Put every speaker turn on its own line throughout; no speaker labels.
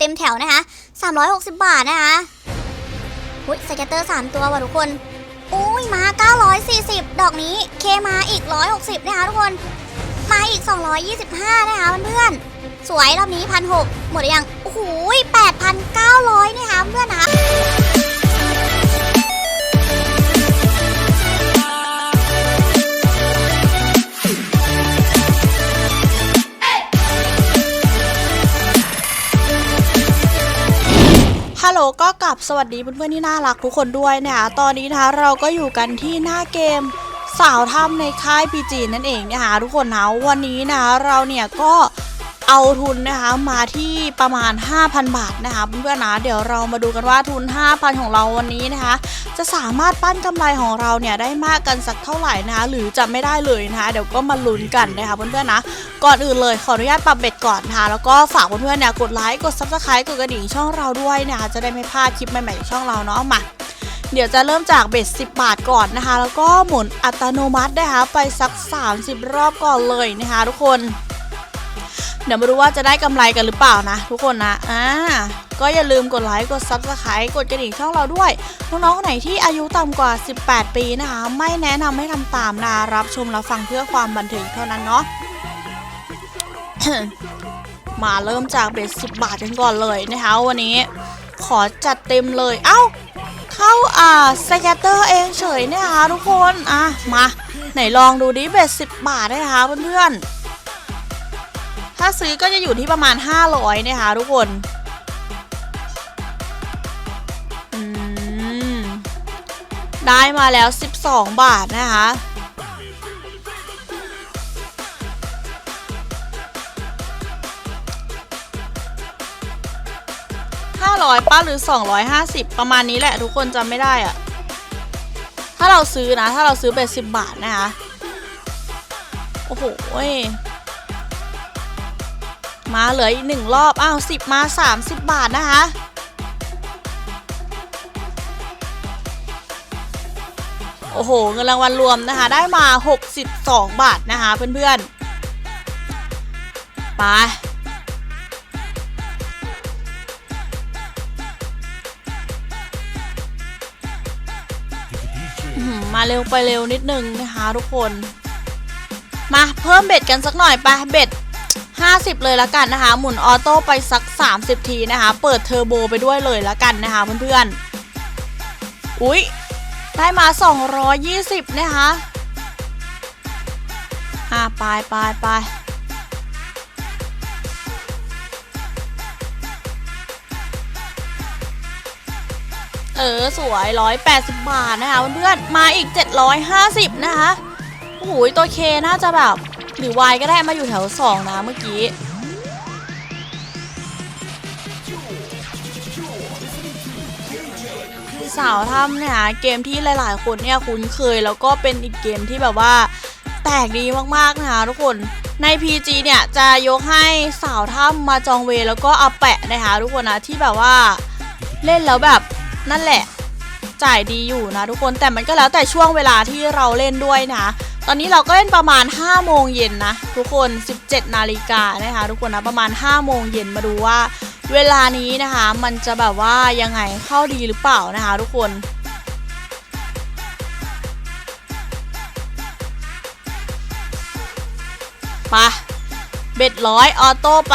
เต็มแถวนะคะ 360 บาทนะคะอุ้ยสเก็ตเตอร์ 3 ตัวว่ะทุกคนอุ้ยมา 940 ดอกนี้เคมาอีก 160 นะคะทุกคน มาอีก 225 นะคะเพื่อนๆสวยรอบนี้พันหหมดหรือยังโอ้โห8,900 นะคะเพื่อนนะ
ก็กลับสวัสดีเพื่อนๆที่น่ารักทุกคนด้วยนะคะตอนนี้นะคะเราก็อยู่กันที่หน้าเกมสาวทำในค่ายพีจีนั่นเองนะคะทุกคนนะวันนี้นะคะเราเนี่ยก็ เอาทุนนะคะมาที่ประมาณ 5,000 บาทนะคะเพื่อนๆนะเดี๋ยวเรามาดูกันว่าทุน 5,000 ของเราวันนี้นะคะ จะสามารถปั้นกำไรของเราเนี่ยได้มากกันสักเท่าไหร่นะคะหรือจะไม่ได้เลยนะคะเดี๋ยวก็มาลุ้นกันนะคะเพื่อนๆนะก่อนอื่นเลยขออนุญาตปรับเบ็ดก่อนนะคะแล้วก็ฝากเพื่อนๆเนี่ยกดไลค์กดซับสไครต์กดกระดิ่งช่องเราด้วยนะคะจะได้ไม่พลาดคลิปใหม่ๆจากช่องเราเนาะมาเดี๋ยวจะเริ่มจากเบ็ด10 บาทก่อนนะคะ แล้วก็หมุนอัตโนมัตินะคะไปสัก 30 รอบก่อนเลยนะคะทุกคน ดี๋ยวมาดูว่าจะได้กำไรกันหรือเปล่านะ ทุกคนนะอ่าก็อย่าลืมกดไลค์กดซับสไครต์กดกระดิ่งช่องเราด้วย น้องๆคนไหนที่อายุต่ำกว่า 18 ปีนะคะ ไม่แนะนำให้ทำตามนะรับชมรับฟังเพื่อความบันเทิงเท่านั้นเนาะมาเริ่มจากเบ็ด10บาทกันก่อนเลยนะคะวันนี้ขอจัดเต็มเลย เอ้า เข้าอ่าสแกตเตอร์เองเฉยเนี่ยนะคะทุกคน อะ มา ไหนลองดูดิเบ็ด10บาทนะคะเพื่อนๆ ถ้าซื้อก็จะอยู่ที่ประมาณ 500นะคะทุกคนได้มาแล้ว 12 บาทนะคะ500ป้าหรือ 250 ประมาณนี้แหละทุกคนจำไม่ได้อะถ้าเราซื้อนะ ถ้าเราซื้อเป็น10บาทนะคะ โอ้โห มาเหลืออีกหนึ่งรอบอ้าว10มา30บาทนะคะโอ้โห เงินรางวัลรวมนะคะ ได้มา 62 บาทนะคะเพื่อนๆ ไป มาเร็วไปเร็วนิดนึงนะคะทุกคน มาเพิ่มเบ็ดกันสักหน่อยไปเบ็ด 50 เลยละกันนะคะ หมุนออโต้ไปสัก 30 ทีนะคะ เปิดเทอร์โบไปด้วยเลยละกันนะคะเพื่อนๆ อุ๊ย ได้มา 220 นะคะ อะไปไปไปเออ สวย 180 บาทนะคะเพื่อนๆ มาอีก 750 นะคะโอ้โหตัวเคน่าจะแบบ หรือวายก็ได้มาอยู่แถว 2 นะเมื่อกี้ สาวทำเนี่ยเกมที่หลาย ๆ คนเนี่ยคุ้นเคย แล้วก็เป็นอีกเกมที่แบบว่าแตกดีมาก ๆ นะคะทุกคนใน PG เนี่ยจะยกให้สาวถ้ำมาจองเวแล้วก็อาแปะนะคะทุกคนนะที่แบบว่าเล่นแล้วแบบนั่นแหละ จ่ายดีอยู่นะทุกคนแต่มันก็แล้วแต่ช่วงเวลาที่เราเล่นด้วยนะ ตอนนี้เราก็เล่นประมาณ 5 โมงเย็นนะทุกคน 17 นาฬิกานะคะทุกคนนะประมาณ 5 โมงเย็นมาดูว่า เวลานี้นะคะมันจะแบบว่ายังไงเข้าดีหรือเปล่านะคะ ทุกคนปะเบ็ดร้อยออโต้ไป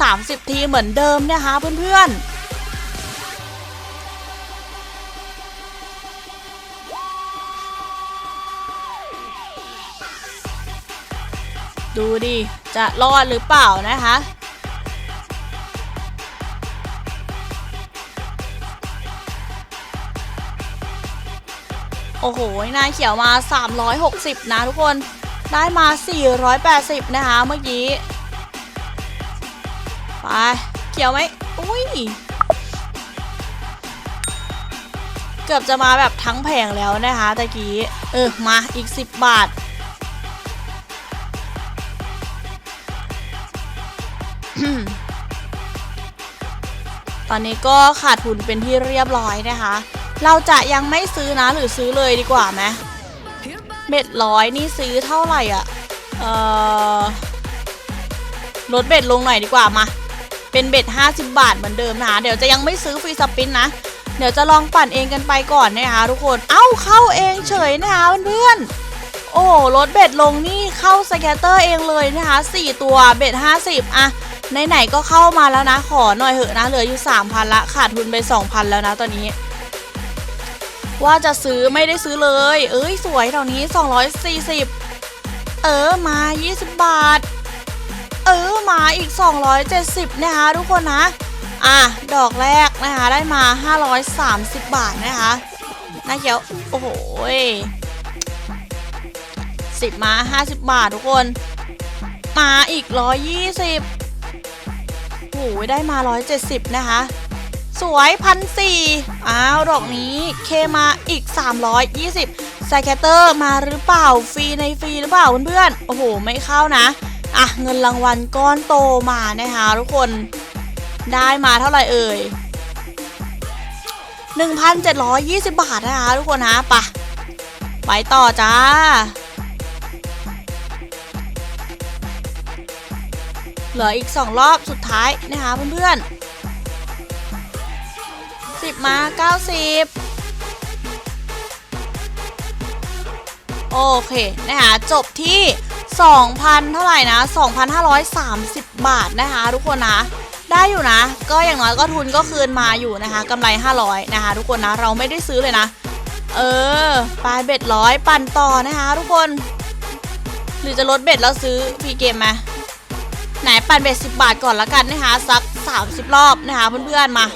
30 ทีเหมือนเดิมนะคะเพื่อนๆ ดูดิ จะรอดหรือเปล่านะคะ โอ้โหนายเขียวมา 360 นะทุกคน ได้มา 480 นะคะเมื่อกี้ ไปเขียวไหมอุ้ย เกือบจะมาแบบทั้งแผงแล้วนะคะตะกี้ เออ มาอีก 10 บาท ตอนนี้ก็ขาดทุนเป็นที่เรียบร้อยนะคะ เราจะยังไม่ซื้อนะหรือซื้อเลยดีกว่าไหมเบ็ดร้อยนี่ซื้อเท่าไหร่อะ เออลดเบ็ดลงหน่อยดีกว่ามา เป็นเบ็ด50 บาทเหมือนเดิมนะคะ เดี๋ยวจะยังไม่ซื้อฟรีสปินนะ เดี๋ยวจะลองปั่นเองกันไปก่อนนะคะทุกคน เอ้าเข้าเองเฉยนะคะเพื่อนโอ้ลดเบ็ดลงนี่เข้าสแกตเตอร์เองเลยนะคะ 4 ตัวเบ็ด50อะ ไหนๆก็เข้ามาแล้วนะ ขอหน่อยเหอะนะ เหลืออยู่ 3,000 ละ ขาดทุนไป 2,000 แล้วนะตอนนี้ ว่าจะซื้อไม่ได้ซื้อเลย เอ้ย สวยเท่านี้ 240 เออ มา 20 บาท เออ มาอีก 270 นะคะทุกคนนะ อะ ดอกแรกนะคะ ได้มา 530 บาทนะคะน่าเขียว โอ้โหสิบมา 50 บาททุกคน มาอีก 120 หได้มา 170 นะคะ สวยพันสี่อ้าวดอกนี้เคมาอีก 320ไซแคเตอร์มาหรือเปล่าฟรีในฟรีหรือเปล่าเพื่อนๆโอ้โห ไม่เข้านะ อะ เงินรางวัลก้อนโตมานะคะทุกคนได้มาเท่าไหร่เอ่ย 1,720 บาทนะคะทุกคนนะปะไปต่อจ้า เหลืออีก 2 รอบสุดท้ายนะคะเพื่อนๆ10มา90โอเคนะคะจบที่ 2,000 เท่าไหร่นะ 2,530 บาทนะคะทุกคนนะได้อยู่นะ ก็อย่างน้อยก็ทุนก็คืนมาอยู่นะคะกำไร 500 นะคะ ทุกคนนะเราไม่ได้ซื้อเลยนะ เออปลายเบ็ดร้อยปั่นต่อนะคะ ทุกคน หรือจะลดเบ็ดแล้วซื้อฟรีเกมไหม ไหนปั่นเบ็ด10บาทก่อนละกันนะคะสัก 30 รอบนะคะเพื่อนๆมา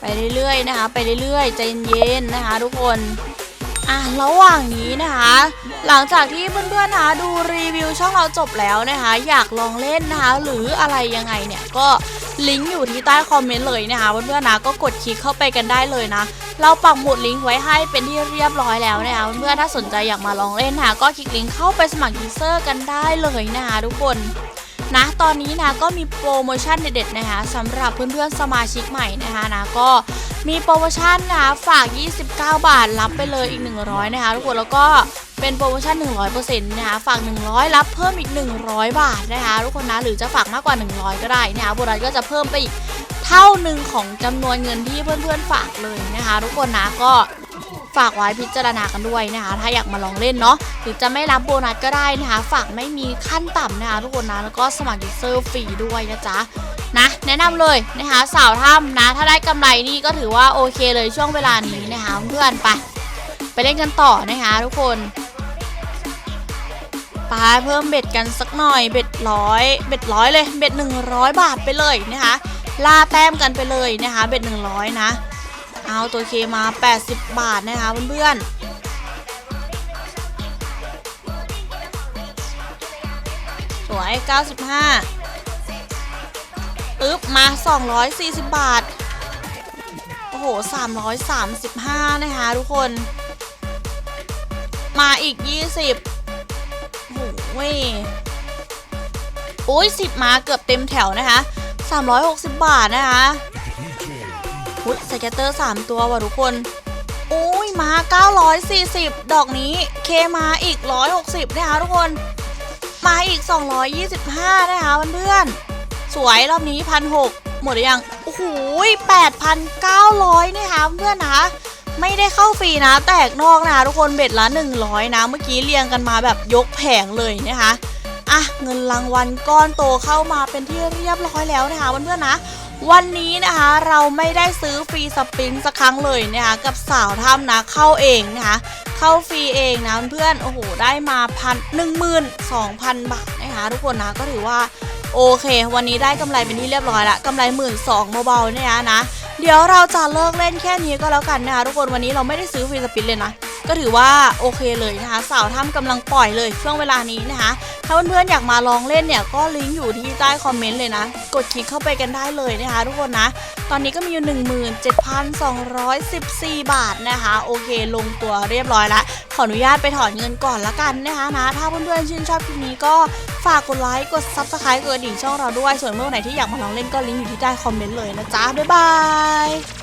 ไปเรื่อยๆนะคะ ไปเรื่อยๆใจเย็นๆนะคะ ทุกคนอะระหว่างนี้นะคะ หลังจากที่เพื่อนๆนะคะดูรีวิวช่องเราจบแล้วนะคะ อยากลองเล่นนะคะหรืออะไรยังไงเนี่ยก็ลิงก์อยู่ที่ใต้คอมเมนต์เลยนะคะเพื่อนๆนะก็กดคลิกเข้าไปกันได้เลยนะ เราปักหมุดลิงก์ไว้ให้เป็นที่เรียบร้อยแล้วนะคะเพื่อถ้าสนใจอยากมาลองเล่นนะคะก็คลิกลิงก์เข้าไปสมัครยูเซอร์กันได้เลยนะคะทุกคนนะตอนนี้นะก็มีโปรโมชั่นเด็ดๆนะคะสำหรับเพื่อนๆสมาชิกใหม่นะคะนะก็มีโปรโมชั่นนะคะฝาก 29 บาทรับไปเลยอีก 100นะคะทุกคนแล้วก็ เป็นโปรโมชั่น 100%นะคะฝาก 100 รับเพิ่มอีก 100 บาทนะคะทุกคนนะหรือจะฝากมากกว่า 100 ก็ได้นะคะโบนัสก็จะเพิ่มไปอีกเท่าหนึ่งของจำนวนเงินที่เพื่อนๆฝากเลยนะคะ ทุกคนนะก็ฝากไว้พิจารณากันด้วยนะคะ ถ้าอยากมาลองเล่นเนาะหรือจะไม่รับโบนัสก็ได้นะคะ ฝากไม่มีขั้นต่ำนะคะทุกคนนะแล้วก็สมัครยูเซอร์ฟรีด้วยนะจ๊ะนะแนะนำเลยนะคะสาวถ้ำนะ ถ้าได้กำไรนี่ก็ถือว่าโอเคเลยช่วงเวลานี้นะคะเพื่อนไป ไปเล่นกันต่อนะคะทุกคน ไปเพิ่มเบ็ดกันสักหน่อยเบ็ดร้อยเบ็ดร้อยเลยเบ็ด100บาทไปเลยนะคะล่าแต้มกันไปเลยนะคะเบ็ด100นะเอาตัวเคมา 80 บาทนะคะเพื่อนๆสวย 95ปึ๊บมา 240 บาท โอ้โห 335 นะคะทุกคน มาอีก 20 โอ้โหโอ้ย10มาเกือบเต็มแถวนะคะ 360 บาทนะคะอุ๊ยสเกตเตอร์ 3 ตัวว่ะทุกคนอุ้ยมา 940 ดอกนี้เคมาอีก 160 นะคะทุกคน มาอีก 225 นะคะเพื่อนๆสวยรอบนี้พันหกหมดหรือยัง โอ้โห8,900 นะคะเพื่อนนะคะ ไม่ได้เข้าฟรีนะ แตกนอกนะคะทุกคนเบ็ดละ 100 นะ เมื่อกี้เรียงกันมาแบบยกแผงเลยนะคะอะเงินรางวัลก้อนโตเข้ามาเป็นที่เรียบร้อยแล้วนะคะเพื่อนๆนะ วันนี้นะคะเราไม่ได้ซื้อฟรีสปรินสักครั้งเลยนะคะกับสาวถ้ำนะเข้าเองนะคะเข้าฟรีเองนะเพื่อนโอ้โหได้มาพันหนึ่งหมื่นสองพันบาทนะคะทุกคนนะก็ถือว่าโอเค วันนี้ได้กำไรเป็นที่เรียบร้อยละกำไรหมื่นสองเบาๆเนี่ยนะ เดี๋ยวเราจะเลิกเล่นแค่นี้ก็แล้วกันนะคะทุกคนวันนี้เราไม่ได้ซื้อฟรีสปินเลยนะ ก็ถือว่าโอเคเลยนะคะสาวถ้ำกำลังปล่อยเลยช่วงเวลานี้นะคะถ้าเพื่อนๆอยากมาลองเล่นเนี่ยก็ลิงก์อยู่ที่ใต้คอมเมนต์เลยนะ กดคลิกเข้าไปกันได้เลยนะคะทุกคนนะ ตอนนี้ก็มีอยู่ 17,214 บาทนะคะ โอเคลงตัวเรียบร้อยละขออนุญาตไปถอนเงินก่อนละกันนะคะนะ ถ้าเพื่อนๆชื่นชอบคลิปนี้ก็ฝากกดไลค์กด Subscribe กดดิ่งช่องเราด้วยส่วนเมื่อไหนที่อยากมาลองเล่นก็ลิงก์อยู่ที่ใต้คอมเมนต์เลยนะจ๊ะบ๊ายบาย